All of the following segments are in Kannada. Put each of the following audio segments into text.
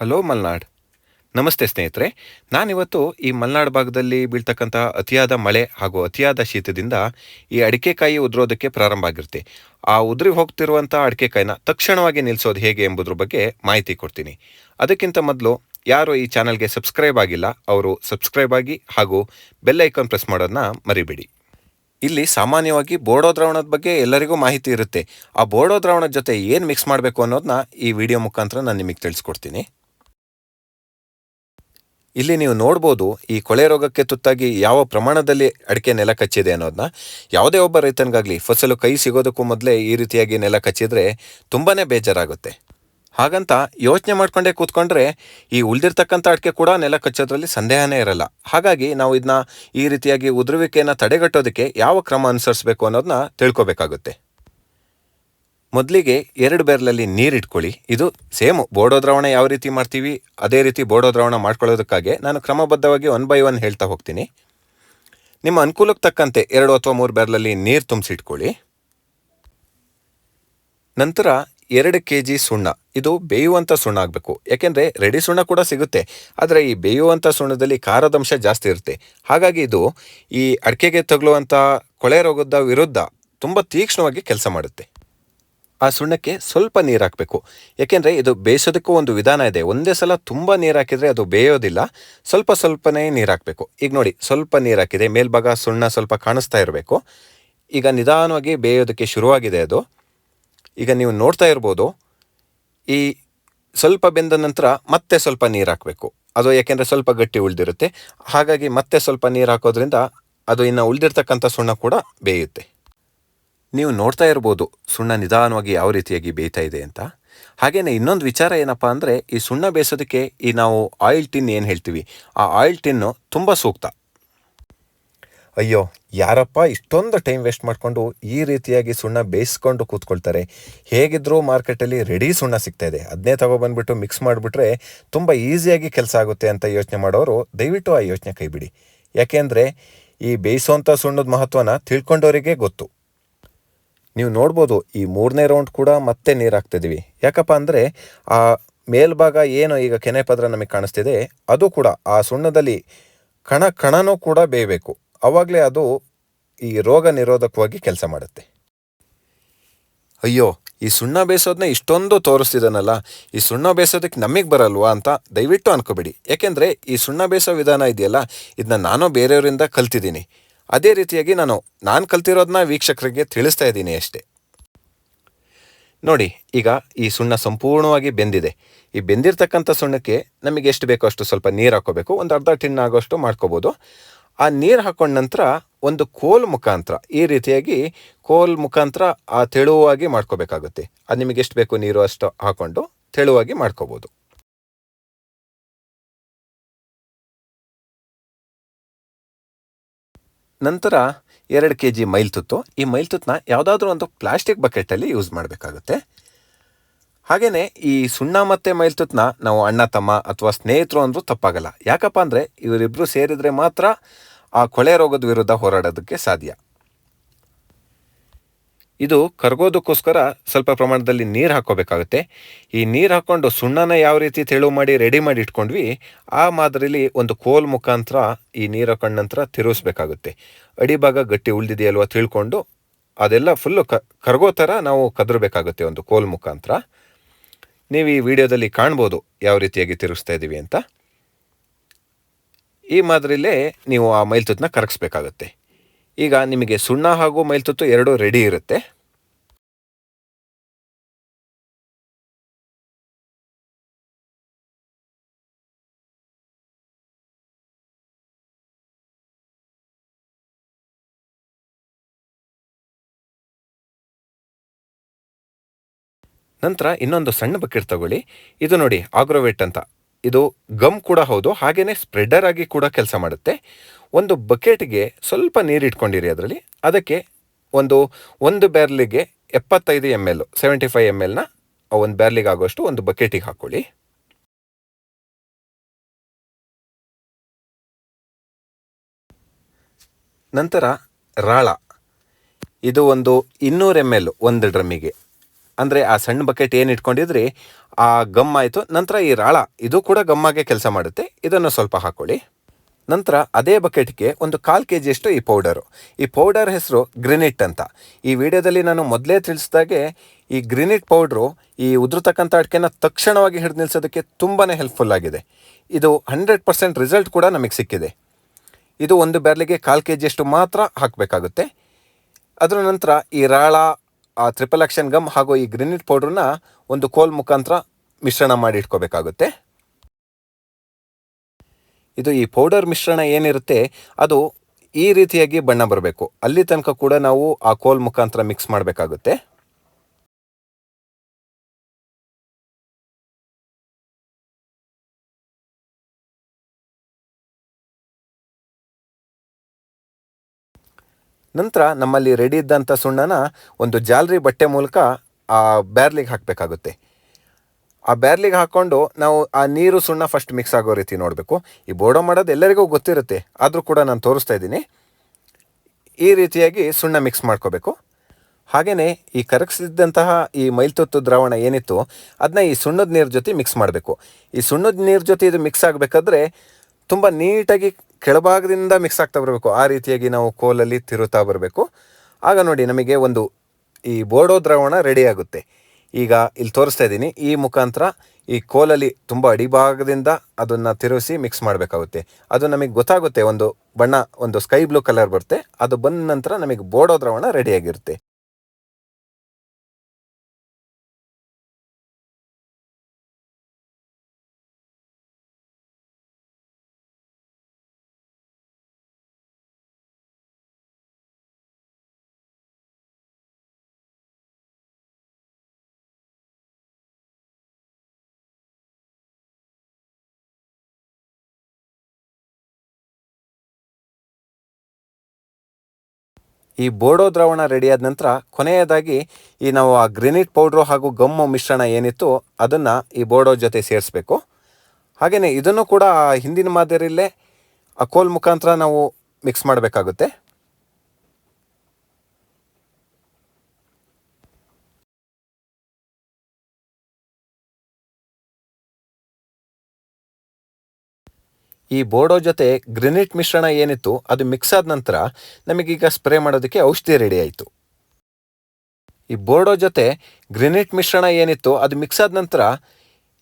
ಹಲೋ ಮಲ್ನಾಡ್. ನಮಸ್ತೆ ಸ್ನೇಹಿತರೆ, ನಾನಿವತ್ತು ಈ ಮಲೆನಾಡು ಭಾಗದಲ್ಲಿ ಬೀಳ್ತಕ್ಕಂಥ ಅತಿಯಾದ ಮಳೆ ಹಾಗೂ ಅತಿಯಾದ ಶೀತದಿಂದ ಈ ಅಡಿಕೆಕಾಯಿ ಉದುರೋದಕ್ಕೆ ಪ್ರಾರಂಭ ಆಗಿರುತ್ತೆ. ಆ ಉದುರಿ ಹೋಗ್ತಿರುವಂಥ ಅಡಿಕೆಕಾಯಿನ ತಕ್ಷಣವಾಗಿ ನಿಲ್ಲಿಸೋದು ಹೇಗೆ ಎಂಬುದ್ರ ಬಗ್ಗೆ ಮಾಹಿತಿ ಕೊಡ್ತೀನಿ. ಅದಕ್ಕಿಂತ ಮೊದಲು ಯಾರು ಈ ಚಾನಲ್ಗೆ ಸಬ್ಸ್ಕ್ರೈಬ್ ಆಗಿಲ್ಲ, ಅವರು ಸಬ್ಸ್ಕ್ರೈಬ್ ಆಗಿ ಹಾಗೂ ಬೆಲ್ ಐಕಾನ್ ಪ್ರೆಸ್ ಮಾಡೋದನ್ನ ಮರಿಬೇಡಿ. ಇಲ್ಲಿ ಸಾಮಾನ್ಯವಾಗಿ ಬೋಡೋ ದ್ರಾವಣದ ಬಗ್ಗೆ ಎಲ್ಲರಿಗೂ ಮಾಹಿತಿ ಇರುತ್ತೆ. ಆ ಬೋಡೋ ದ್ರಾವಣದ ಜೊತೆ ಏನು ಮಿಕ್ಸ್ ಮಾಡಬೇಕು ಅನ್ನೋದನ್ನ ಈ ವಿಡಿಯೋ ಮುಖಾಂತರ ನಾನು ನಿಮಗೆ ತಿಳಿಸ್ಕೊಡ್ತೀನಿ. ಇಲ್ಲಿ ನೀವು ನೋಡ್ಬೋದು ಈ ಕೊಳೆ ರೋಗಕ್ಕೆ ತುತ್ತಾಗಿ ಯಾವ ಪ್ರಮಾಣದಲ್ಲಿ ಅಡಿಕೆ ನೆಲ ಕಚ್ಚಿದೆ ಅನ್ನೋದನ್ನ ಯಾವುದೇ ಒಬ್ಬ ರೈತನಿಗಾಗಲಿ ಫಸಲು ಕೈ ಸಿಗೋದಕ್ಕೂ ಮೊದಲೇ ಈ ರೀತಿಯಾಗಿ ನೆಲ ಕಚ್ಚಿದ್ರೆ ತುಂಬಾ ಬೇಜಾರಾಗುತ್ತೆ. ಹಾಗಂತ ಯೋಚನೆ ಮಾಡ್ಕೊಂಡೇ ಕೂತ್ಕೊಂಡ್ರೆ ಈ ಉಳಿದಿರ್ತಕ್ಕಂಥ ಅಡಿಕೆ ಕೂಡ ನೆಲ ಕಚ್ಚೋದ್ರಲ್ಲಿ ಸಂದೇಹನೇ ಇರಲ್ಲ. ಹಾಗಾಗಿ ನಾವು ಇದನ್ನ ಈ ರೀತಿಯಾಗಿ ಉದುರುವಿಕೆಯನ್ನು ತಡೆಗಟ್ಟೋದಕ್ಕೆ ಯಾವ ಕ್ರಮ ಅನುಸರಿಸಬೇಕು ಅನ್ನೋದನ್ನ ತಿಳ್ಕೊಬೇಕಾಗುತ್ತೆ. ಮೊದಲಿಗೆ ಎರಡು ಬೇರ್ಲಲ್ಲಿ ನೀರು ಇಟ್ಕೊಳ್ಳಿ ಇದು ಸೇಮ್. ಬೋಡೋ ದ್ರಾವಣ ಯಾವ ರೀತಿ ಮಾಡ್ತೀವಿ, ಅದೇ ರೀತಿ ಬೋಡೋ ದ್ರಾವಣ ಮಾಡ್ಕೊಳ್ಳೋದಕ್ಕಾಗಿ ನಾನು ಕ್ರಮಬದ್ಧವಾಗಿ ಒನ್ ಬೈ ಒನ್ ಹೇಳ್ತಾ ಹೋಗ್ತೀನಿ. ನಿಮ್ಮ ಅನುಕೂಲಕ್ಕೆ ತಕ್ಕಂತೆ ಎರಡು ಅಥವಾ ಮೂರು ಬೆರಲಲ್ಲಿ ನೀರು ತುಂಬಿಸಿಟ್ಕೊಳ್ಳಿ. ನಂತರ ಎರಡು ಕೆ ಜಿ ಸುಣ್ಣ. ಇದು ಬೇಯುವಂಥ ಸುಣ್ಣ ಆಗಬೇಕು. ಯಾಕೆಂದರೆ ರೆಡಿ ಸುಣ್ಣ ಕೂಡ ಸಿಗುತ್ತೆ. ಆದರೆ ಈ ಬೇಯುವಂಥ ಸುಣ್ಣದಲ್ಲಿ ಖಾರದಂಶ ಜಾಸ್ತಿ ಇರುತ್ತೆ. ಹಾಗಾಗಿ ಇದು ಈ ಅಡಿಕೆಗೆ ತಗಲುವಂಥ ಕೊಳೆ ರೋಗದ ವಿರುದ್ಧ ತುಂಬ ತೀಕ್ಷ್ಣವಾಗಿ ಕೆಲಸ ಮಾಡುತ್ತೆ. ಆ ಸುಣ್ಣಕ್ಕೆ ಸ್ವಲ್ಪ ನೀರು ಹಾಕಬೇಕು. ಯಾಕೆಂದರೆ ಇದು ಬೇಯಿಸೋದಕ್ಕೂ ಒಂದು ವಿಧಾನ ಇದೆ. ಒಂದೇ ಸಲ ತುಂಬ ನೀರು ಹಾಕಿದರೆ ಅದು ಬೇಯೋದಿಲ್ಲ. ಸ್ವಲ್ಪ ಸ್ವಲ್ಪನೇ ನೀರು ಹಾಕಬೇಕು. ಈಗ ನೋಡಿ, ಸ್ವಲ್ಪ ನೀರು ಹಾಕಿದೆ. ಮೇಲ್ಭಾಗ ಸುಣ್ಣ ಸ್ವಲ್ಪ ಕಾಣಿಸ್ತಾ ಇರಬೇಕು. ಈಗ ನಿಧಾನವಾಗಿ ಬೇಯೋದಕ್ಕೆ ಶುರುವಾಗಿದೆ ಅದು. ಈಗ ನೀವು ನೋಡ್ತಾ ಇರ್ಬೋದು, ಈ ಸ್ವಲ್ಪ ಬೆಂದ ನಂತರ ಮತ್ತೆ ಸ್ವಲ್ಪ ನೀರು ಹಾಕಬೇಕು. ಅದು ಯಾಕೆಂದರೆ ಸ್ವಲ್ಪ ಗಟ್ಟಿ ಉಳಿದಿರುತ್ತೆ. ಹಾಗಾಗಿ ಮತ್ತೆ ಸ್ವಲ್ಪ ನೀರು ಹಾಕೋದ್ರಿಂದ ಅದು ಇನ್ನು ಉಳಿದಿರ್ತಕ್ಕಂಥ ಸುಣ್ಣ ಕೂಡ ಬೇಯುತ್ತೆ. ನೀವು ನೋಡ್ತಾ ಇರ್ಬೋದು ಸುಣ್ಣ ನಿಧಾನವಾಗಿ ಯಾವ ರೀತಿಯಾಗಿ ಬೇಯ್ತಾ ಇದೆ ಅಂತ. ಹಾಗೆಯೇ ಇನ್ನೊಂದು ವಿಚಾರ ಏನಪ್ಪ ಅಂದರೆ ಈ ಸುಣ್ಣ ಬೇಯಿಸೋದಕ್ಕೆ ಈ ನಾವು ಆಯಿಲ್ ಟಿನ್ ಏನು ಹೇಳ್ತೀವಿ? ಆ ಆಯಿಲ್ ಟಿನ್ನು ತುಂಬ ಸೂಕ್ತ. ಅಯ್ಯೋ, ಯಾರಪ್ಪ ಇಷ್ಟೊಂದು ಟೈಮ್ ವೇಸ್ಟ್ ಮಾಡಿಕೊಂಡು ಈ ರೀತಿಯಾಗಿ ಸುಣ್ಣ ಬೇಯಿಸ್ಕೊಂಡು ಕೂತ್ಕೊಳ್ತಾರೆ. ಹೇಗಿದ್ರೂ ಮಾರ್ಕೆಟಲ್ಲಿ ರೆಡಿ ಸುಣ್ಣ ಸಿಗ್ತಾ ಇದೆ. ಅದನ್ನೇ ತಗೊಬಂದ್ಬಿಟ್ಟು ಮಿಕ್ಸ್ ಮಾಡಿಬಿಟ್ರೆ ತುಂಬ ಈಸಿಯಾಗಿ ಕೆಲಸ ಆಗುತ್ತೆ ಅಂತ ಯೋಚನೆ ಮಾಡೋರು ದಯವಿಟ್ಟು ಆ ಯೋಚನೆ ಕೈಬಿಡಿ. ಯಾಕೆಂದರೆ ಈ ಬೇಯಿಸೋಂಥ ಸುಣ್ಣದ ಮಹತ್ವನ ತಿಳ್ಕೊಂಡವರಿಗೆ ಗೊತ್ತು. ನೀವು ನೋಡ್ಬೋದು ಈ ಮೂರನೇ ರೌಂಡ್ ಕೂಡ ಮತ್ತೆ ನೀರು ಹಾಕ್ತಿದ್ದೀವಿ ಯಾಕಪ್ಪ ಅಂದರೆ ಆ ಮೇಲ್ಭಾಗ ಏನು ಈಗ ಕೆನೆ ಪದರ ನಮಗೆ ಕಾಣಿಸ್ತಿದೆ, ಅದು ಕೂಡ ಆ ಸುಣ್ಣದಲ್ಲಿ ಕಣ ಕಣನೂ ಕೂಡ ಬೇಯಬೇಕು. ಆವಾಗಲೇ ಅದು ಈ ರೋಗ ನಿರೋಧಕವಾಗಿ ಕೆಲಸ ಮಾಡುತ್ತೆ. ಅಯ್ಯೋ, ಈ ಸುಣ್ಣ ಬೇಯಿಸೋದನ್ನ ಇಷ್ಟೊಂದು ತೋರಿಸ್ತಿದ್ದಾನಲ್ಲ ಈ ಸುಣ್ಣ ಬೇಯಿಸೋದಕ್ಕೆ ನಮಗೆ ಬರಲ್ವಾ ಅಂತ ದಯವಿಟ್ಟು ಅನ್ಕೋಬೇಡಿ. ಯಾಕೆಂದರೆ ಈ ಸುಣ್ಣ ಬೇಯಿಸೋ ವಿಧಾನ ಇದೆಯಲ್ಲ ಇದನ್ನ ನಾನು ಬೇರೆಯವರಿಂದ ಕಲ್ತಿದ್ದೀನಿ. ಅದೇ ರೀತಿಯಾಗಿ ನಾನು ನಾನು ಕಲ್ತಿರೋದನ್ನ ವೀಕ್ಷಕರಿಗೆ ತಿಳಿಸ್ತಾ ಇದ್ದೀನಿ ಅಷ್ಟೇ. ನೋಡಿ, ಈಗ ಈ ಸುಣ್ಣ ಸಂಪೂರ್ಣವಾಗಿ ಬೆಂದಿದೆ. ಈ ಬೆಂದಿರ್ತಕ್ಕಂಥ ಸುಣ್ಣಕ್ಕೆ ನಮಗೆ ಎಷ್ಟು ಬೇಕೋ ಅಷ್ಟು ಸ್ವಲ್ಪ ನೀರು ಹಾಕೋಬೇಕು. ಒಂದು ಅರ್ಧ ಟಿನ್ ಆಗೋಷ್ಟು ಮಾಡ್ಕೋಬೋದು. ಆ ನೀರು ಹಾಕೊಂಡ ನಂತರ ಒಂದು ಕೋಲ್ ಮುಖಾಂತರ, ಈ ರೀತಿಯಾಗಿ ಕೋಲ್ ಮುಖಾಂತರ ಆ ತೆಳುವಾಗಿ ಮಾಡ್ಕೋಬೇಕಾಗುತ್ತೆ. ಅದು ನಿಮಗೆ ಎಷ್ಟು ಬೇಕು ನೀರು ಅಷ್ಟು ಹಾಕೊಂಡು ತೆಳುವಾಗಿ ಮಾಡ್ಕೋಬೋದು. ನಂತರ ಎರಡು ಕೆ ಜಿ ಮೈಲ್ತುತ್ತು ಈ ಮೈಲ್ತುತ್ತನ್ನ ಯಾವುದಾದ್ರೂ ಒಂದು ಪ್ಲಾಸ್ಟಿಕ್ ಬಕೆಟಲ್ಲಿ ಯೂಸ್ ಮಾಡಬೇಕಾಗುತ್ತೆ. ಹಾಗೆಯೇ ಈ ಸುಣ್ಣ ಮತ್ತು ಮೈಲ್ತುತ್ತನ್ನ ನಾವು ಅಣ್ಣ, ತಮ್ಮ ಅಥವಾ ಸ್ನೇಹಿತರು ಅಂದರೂ ತಪ್ಪಾಗಲ್ಲ. ಯಾಕಪ್ಪ ಅಂದರೆ ಇವರಿಬ್ಬರು ಸೇರಿದರೆ ಮಾತ್ರ ಆ ಕೊಳೆ ರೋಗದ ವಿರುದ್ಧ ಹೋರಾಡೋದಕ್ಕೆ ಸಾಧ್ಯ. ಇದು ಕರಗೋದಕ್ಕೋಸ್ಕರ ಸ್ವಲ್ಪ ಪ್ರಮಾಣದಲ್ಲಿ ನೀರು ಹಾಕ್ಕೋಬೇಕಾಗುತ್ತೆ. ಈ ನೀರು ಹಾಕ್ಕೊಂಡು ಸುಣ್ಣನ ಯಾವ ರೀತಿ ತೆಳು ಮಾಡಿ, ರೆಡಿ ಮಾಡಿ ಇಟ್ಕೊಂಡ್ವಿ, ಆ ಮಾದರಿಲಿ ಒಂದು ಕೋಲ್ ಮುಖಾಂತರ ಈ ನೀರು ಹಾಕೊಂಡ ನಂತರ ತಿರುಗಿಸ್ಬೇಕಾಗುತ್ತೆ ಅಡಿಭಾಗ ಗಟ್ಟಿ ಉಳಿದಿದೆಯಲ್ವ ತಿಳ್ಕೊಂಡು ಅದೆಲ್ಲ ಫುಲ್ಲು ಕ, ಕರಗೋ ಥರ ನಾವು ಕದರಬೇಕಾಗುತ್ತೆ ಒಂದು ಕೋಲ್ ಮುಖಾಂತರ. ನೀವು ಈ ವಿಡಿಯೋದಲ್ಲಿ ಕಾಣ್ಬೋದು ಯಾವ ರೀತಿಯಾಗಿ ತಿರುಗಿಸ್ತಾ ಇದ್ದೀವಿ ಅಂತ. ಈ ಮಾದರಿಲೇ ನೀವು ಆ ಮೈಲ್ತುತ್ತನ್ನ ಕರಗಿಸ್ಬೇಕಾಗತ್ತೆ. ಈಗ ನಿಮಗೆ ಸುಣ್ಣ ಹಾಗೂ ಮೈಲ್ತುತ್ತು ಎರಡೂ ರೆಡಿ ಇರುತ್ತೆ. ನಂತರ ಇನ್ನೊಂದು ಸಣ್ಣ ಬಕೆಟ್ ತಗೊಳ್ಳಿ. ಇದು ನೋಡಿ ಆಗ್ರೋವೆಟ್ ಅಂತ. ಇದು ಗಮ್ ಕೂಡ ಹೌದು ಹಾಗೆಯೇ ಸ್ಪ್ರೆಡರ್ ಆಗಿ ಕೂಡ ಕೆಲಸ ಮಾಡುತ್ತೆ. ಒಂದು ಬಕೆಟ್ಗೆ ಸ್ವಲ್ಪ ನೀರು ಇಟ್ಕೊಂಡಿರಿ ಅದರಲ್ಲಿ. ಅದಕ್ಕೆ ಒಂದು ಒಂದು ಬ್ಯಾರ್ಲಿಗೆ ಎಪ್ಪತ್ತೈದು M L seventy five M ಎಲ್ನ ಒಂದು ಬ್ಯಾರ್ಲಿಗೆ ಆಗೋಷ್ಟು ಒಂದು ಬಕೆಟಿಗೆ ಹಾಕ್ಕೊಳ್ಳಿ ನಂತರ ರಾಳ. ಇದು ಒಂದು ಇನ್ನೂರು ಎಂ ಎಲ್ ಒಂದು ಡ್ರಮ್ಮಿಗೆ. ಅಂದರೆ ಆ ಸಣ್ಣ ಬಕೆಟ್ ಏನು ಇಟ್ಕೊಂಡಿದ್ರಿ? ಆ ಗಮ್ ಆಯಿತು. ನಂತರ ಈ ರಾಳ, ಇದು ಕೂಡ ಗಮ್ಮಾಗೆ ಕೆಲಸ ಮಾಡುತ್ತೆ. ಇದನ್ನು ಸ್ವಲ್ಪ ಹಾಕ್ಕೊಳ್ಳಿ ನಂತರ ಅದೇ ಬಕೆಟ್ಗೆ ಒಂದು ಕಾಲು ಕೆ ಜಿಯಷ್ಟು ಈ ಪೌಡರು. ಈ ಪೌಡರ್ ಹೆಸರು ಗ್ರಿನಿಟ್ ಅಂತ. ಈ ವಿಡಿಯೋದಲ್ಲಿ ನಾನು ಮೊದಲೇ ತಿಳಿಸಿದಾಗೆ ಈ ಗ್ರಿನಿಟ್ ಪೌಡ್ರು ಈ ಉದುರ್ತಕ್ಕಂಥ ಅಡಿಕೆನ ತಕ್ಷಣವಾಗಿ ಹಿಡಿದು ನಿಲ್ಲಿಸೋದಕ್ಕೆ ತುಂಬಾ ಹೆಲ್ಪ್ಫುಲ್ ಆಗಿದೆ. ಇದು ಹಂಡ್ರೆಡ್ ಪರ್ಸೆಂಟ್ ರಿಸಲ್ಟ್ ಕೂಡ ನಮಗೆ ಸಿಕ್ಕಿದೆ. ಇದು ಒಂದು ಬ್ಯಾರ್ಲಿಗೆ ಕಾಲು ಕೆ ಜಿಯಷ್ಟು ಮಾತ್ರ ಹಾಕಬೇಕಾಗುತ್ತೆ. ಅದರ ನಂತರ ಈ ರಾಳ ಆ ಟ್ರಿಪಲ್ ಆಕ್ಷನ್ ಗಮ್ ಹಾಗೂ ಈ ಗ್ರಿನಿಟ್ ಪೌಡ್ರನ್ನ ಒಂದು ಕೋಲ್ ಮುಖಾಂತರ ಮಿಶ್ರಣ ಮಾಡಿ ಇಟ್ಕೋಬೇಕಾಗುತ್ತೆ. ಇದು ಈ ಪೌಡರ್ ಮಿಶ್ರಣ ಏನಿರುತ್ತೆ, ಅದು ಈ ರೀತಿಯಾಗಿ ಬಣ್ಣ ಬರಬೇಕು. ಅಲ್ಲಿ ತನಕ ಕೂಡ ನಾವು ಆ ಕೋಲ್ ಮುಖಾಂತರ ಮಿಕ್ಸ್ ಮಾಡಬೇಕಾಗುತ್ತೆ. ನಂತರ ನಮ್ಮಲ್ಲಿ ರೆಡಿ ಇದ್ದಂಥ ಸುಣ್ಣನ ಒಂದು ಜಾಲರಿ ಬಟ್ಟೆ ಮೂಲಕ ಆ ಬ್ಯಾರ್ಲಿಗೆ ಹಾಕಬೇಕಾಗುತ್ತೆ. ಆ ಬ್ಯಾರ್ಲಿಗೆ ಹಾಕ್ಕೊಂಡು ನಾವು ಆ ನೀರು ಸುಣ್ಣ ಫಸ್ಟ್ ಮಿಕ್ಸ್ ಆಗೋ ರೀತಿ ನೋಡಬೇಕು. ಈ ಬೋಡೋ ಮಾಡೋದು ಎಲ್ಲರಿಗೂ ಗೊತ್ತಿರುತ್ತೆ, ಆದರೂ ಕೂಡ ನಾನು ತೋರಿಸ್ತಾ ಇದ್ದೀನಿ. ಈ ರೀತಿಯಾಗಿ ಸುಣ್ಣ ಮಿಕ್ಸ್ ಮಾಡ್ಕೋಬೇಕು. ಹಾಗೆಯೇ ಈ ಕರಗಿಸಿದ್ದಂತಹ ಈ ಮೈಲ್ತುತ್ತು ದ್ರಾವಣ ಏನಿತ್ತು ಅದನ್ನ ಈ ಸುಣ್ಣದ ನೀರು ಜೊತೆ ಮಿಕ್ಸ್ ಮಾಡಬೇಕು. ಈ ಸುಣ್ಣದ ನೀರು ಜೊತೆ ಇದು ಮಿಕ್ಸ್ ಆಗಬೇಕಾದ್ರೆ ತುಂಬ ನೀಟಾಗಿ ಕೆಳಭಾಗದಿಂದ ಮಿಕ್ಸ್ ಆಗ್ತಾ ಬರಬೇಕು. ಆ ರೀತಿಯಾಗಿ ನಾವು ಕೋಲಲ್ಲಿ ತಿರುತ್ತಾ ಬರಬೇಕು. ಆಗ ನೋಡಿ ನಮಗೆ ಒಂದು ಈ ಬೋರ್ಡೋ ದ್ರಾವಣ ರೆಡಿ ಆಗುತ್ತೆ. ಈಗ ಇಲ್ಲಿ ತೋರಿಸ್ತಾ ಇದ್ದೀನಿ. ಈ ಮುಖಾಂತರ ಈ ಕೋಲಲ್ಲಿ ತುಂಬ ಅಡಿಭಾಗದಿಂದ ಅದನ್ನು ತಿರುಗಿಸಿ ಮಿಕ್ಸ್ ಮಾಡಬೇಕಾಗುತ್ತೆ. ಅದು ನಮಗೆ ಗೊತ್ತಾಗುತ್ತೆ ಒಂದು ಬಣ್ಣ, ಒಂದು ಸ್ಕೈ ಬ್ಲೂ ಕಲರ್ ಬರುತ್ತೆ. ಅದು ಬಂದ ನಂತರ ನಮಗೆ ಬೋರ್ಡೋ ದ್ರಾವಣ ರೆಡಿಯಾಗಿರುತ್ತೆ ಈ ಬೋಡೋ ದ್ರಾವಣ ರೆಡಿಯಾದ ನಂತರ ಕೊನೆಯದಾಗಿ ಈ ನಾವು ಆ ಗ್ರೆನಿಟ್ ಪೌಡ್ರು ಹಾಗೂ ಗಮ್ಮು ಮಿಶ್ರಣ ಏನಿತ್ತು ಅದನ್ನು ಈ ಬೋಡೋ ಜೊತೆ ಸೇರಿಸ್ಬೇಕು. ಹಾಗೆಯೇ ಇದನ್ನು ಕೂಡ ಹಿಂದಿನ ಮಾದರಿಯಲ್ಲೇ ಅಕೋಲ್ ಕೋಲ್ ಮುಖಾಂತರ ನಾವು ಮಿಕ್ಸ್ ಮಾಡಬೇಕಾಗುತ್ತೆ. ಈ ಬೋರ್ಡೋ ಜೊತೆ ಗ್ರೆನಿಟ್ ಮಿಶ್ರಣ ಏನಿತ್ತು, ಅದು ಮಿಕ್ಸ್ ಆದ ನಂತರ ನಮಗೀಗ ಸ್ಪ್ರೇ ಮಾಡೋದಕ್ಕೆ ಔಷಧಿ ರೆಡಿ ಆಯಿತು. ಈ ಬೋರ್ಡೋ ಜೊತೆ ಗ್ರೆನಿಟ್ ಮಿಶ್ರಣ ಏನಿತ್ತು, ಅದು ಮಿಕ್ಸ್ ಆದ ನಂತರ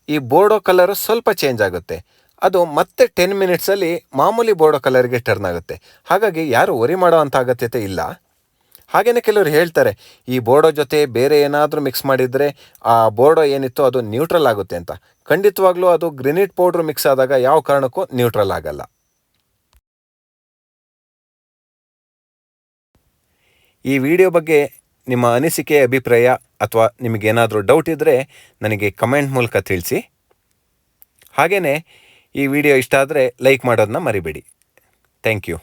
ಈ ಬೋರ್ಡೋ ಕಲರ್ ಸ್ವಲ್ಪ ಚೇಂಜ್ ಆಗುತ್ತೆ. ಅದು ಮತ್ತೆ ಟೆನ್ ಮಿನಿಟ್ಸಲ್ಲಿ ಮಾಮೂಲಿ ಬೋರ್ಡೋ ಕಲರ್ಗೆ ಟರ್ನ್ ಆಗುತ್ತೆ. ಹಾಗಾಗಿ ಯಾರು ವರಿ ಮಾಡೋ ಅಂಥ ಅಗತ್ಯತೆ ಇಲ್ಲ. ಹಾಗೆಯೇ ಕೆಲವರು ಹೇಳ್ತಾರೆ, ಈ ಬೋರ್ಡೋ ಜೊತೆ ಬೇರೆ ಏನಾದರೂ ಮಿಕ್ಸ್ ಮಾಡಿದರೆ ಆ ಬೋರ್ಡೋ ಏನಿತ್ತು ಅದು ನ್ಯೂಟ್ರಲ್ ಆಗುತ್ತೆ ಅಂತ. ಖಂಡಿತವಾಗ್ಲೂ ಅದು ಗ್ರಿನಿಟ್ ಪೌಡ್ರ್ ಮಿಕ್ಸ್ ಆದಾಗ ಯಾವ ಕಾರಣಕ್ಕೂ ನ್ಯೂಟ್ರಲ್ ಆಗಲ್ಲ. ಈ ವಿಡಿಯೋ ಬಗ್ಗೆ ನಿಮ್ಮ ಅನಿಸಿಕೆ, ಅಭಿಪ್ರಾಯ ಅಥವಾ ನಿಮಗೇನಾದರೂ ಡೌಟ್ ಇದ್ದರೆ ನನಗೆ ಕಮೆಂಟ್ ಮೂಲಕ ತಿಳಿಸಿ. ಹಾಗೆಯೇ ಈ ವಿಡಿಯೋ ಇಷ್ಟ ಆದರೆ ಲೈಕ್ ಮಾಡೋದನ್ನ ಮರಿಬೇಡಿ. Thank you